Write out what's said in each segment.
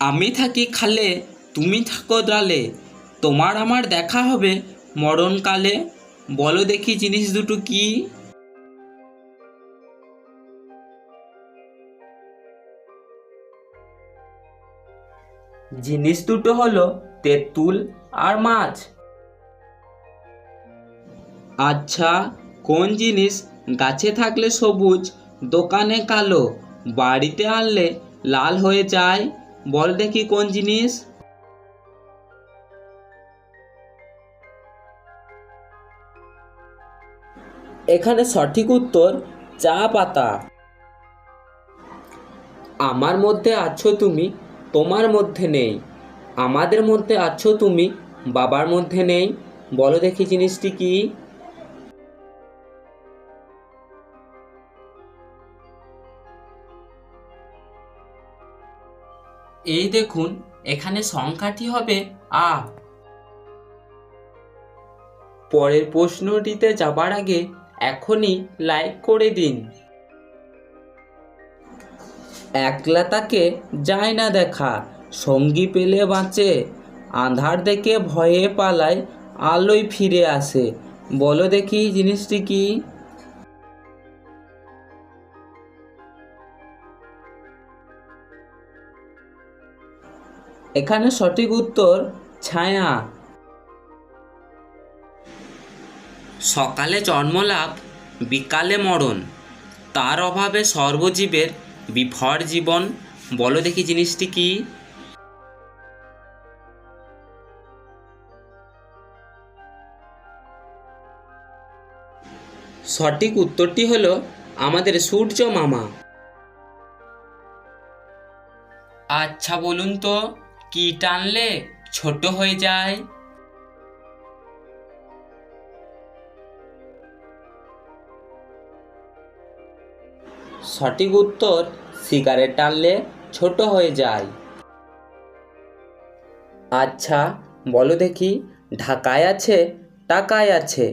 আমি থাকি খালে, তুমি থাকো ডালে তোমার আমার দেখা হবে মরণকালে। বলো দেখি জিনিস দুটো কি? জিনিস দুটো হলো তেঁতুল আর মাছ। আচ্ছা কোন জিনিস গাছে থাকলে সবুজ, দোকানে কালো, বাড়িতে আনলে লাল হয়ে যায়? বল দেখি কোন জিনিস। এখানে সঠিক উত্তর, চা পাতা। আমার মধ্যে আছো তুমি, তোমার মধ্যে নেই। আমাদের মধ্যে আছো তুমি, বাবার মধ্যে নেই। বলো দেখি জিনিসটি কি। এই দেখুন, এখানে সংখ্যাটি হবে আ। পরের প্রশ্নটিতে যাবার আগে এখনই লাইক করে দিন। একলা তাকে যায় না দেখা, সঙ্গী পেলে বাঁচে, আধার দেখে ভয়ে পালায়, আলোয় ফিরে আসে। বলো দেখি জিনিসটি কি? এখানে সঠিক উত্তর, ছায়া। সকালে জন্মলাভ, বিকালে মরণ। তার অভাবে সর্বজীবের বিভর জীবন। বলো দেখি জিনিসটি কি? সঠিক উত্তরটি হলো আমাদের সূর্য মামা। আচ্ছা বলুন তো। কি টানলে ছোট হয়ে যায়? সঠিক উত্তর, সিগারেট টানলে ছোট হয়ে যায়। আচ্ছা বলো দেখি, ঢাকায় আছে, টাকায় আছে,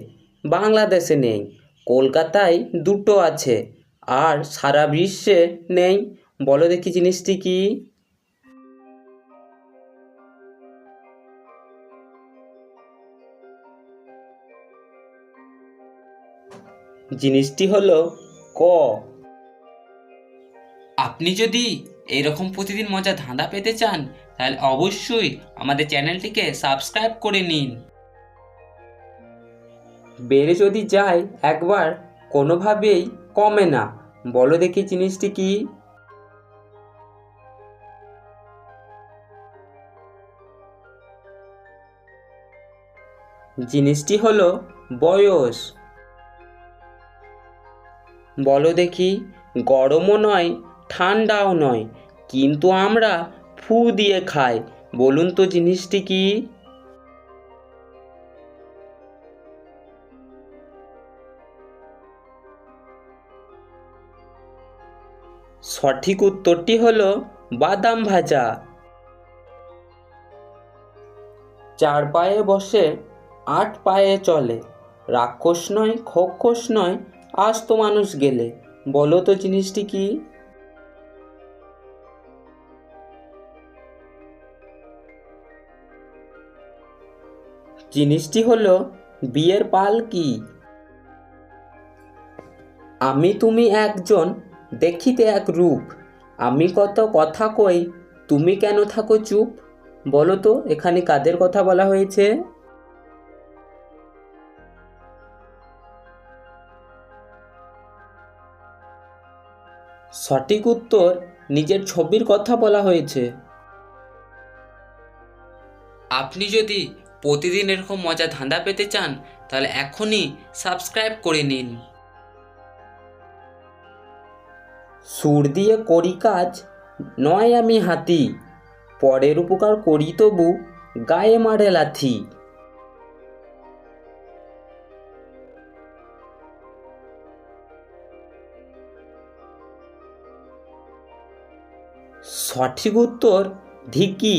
বাংলাদেশে নেই, কলকাতায় দুটো আছে, আর সারা বিশ্বে নেই, বলো দেখি জিনিসটি কি? জিনিসটি হলো ক। আপনি যদি এরকম প্রতিদিন মজা ধাঁধা পেতে চান তাহলে অবশ্যই আমাদের চ্যানেলটিকে সাবস্ক্রাইব করে নিন। বেড়ে যদি যায় একবার কোনোভাবেই কমে না। বলো দেখি জিনিসটি কি? জিনিসটি হলো বয়স। বলো দেখি, গরমও নয়, ঠান্ডাও নয়, কিন্তু আমরা ফু দিয়ে খাই, বলুন তো জিনিসটি কি? সঠিক উত্তরটি হলো বাদাম ভাজা। চার পায়ে বসে, আট পায়ে চলে, রাক্ষস নয় খক্ষস নয় আজ তো মানুষ গেলে। বলো তো জিনিসটি কি? জিনিসটি হলো, বিয়ের পালকি আমি তুমি একজন, দেখিতে এক রূপ। আমি কত কথা কই, তুমি কেন থাকো চুপ? বলো তো, এখানে কাদের কথা বলা হয়েছে? সঠিক উত্তর নিজের ছবির কথা বলা হয়েছে। আপনি যদি প্রতিদিন এরকম মজা ধাঁধা পেতে চান তাহলে এখনই সাবস্ক্রাইব করে নিন। সুর দিয়ে করি কাজ নয় আমি হাতি পরের উপকার করি তবু গায়ে মারে লাথি। সঠিক উত্তর ধিকি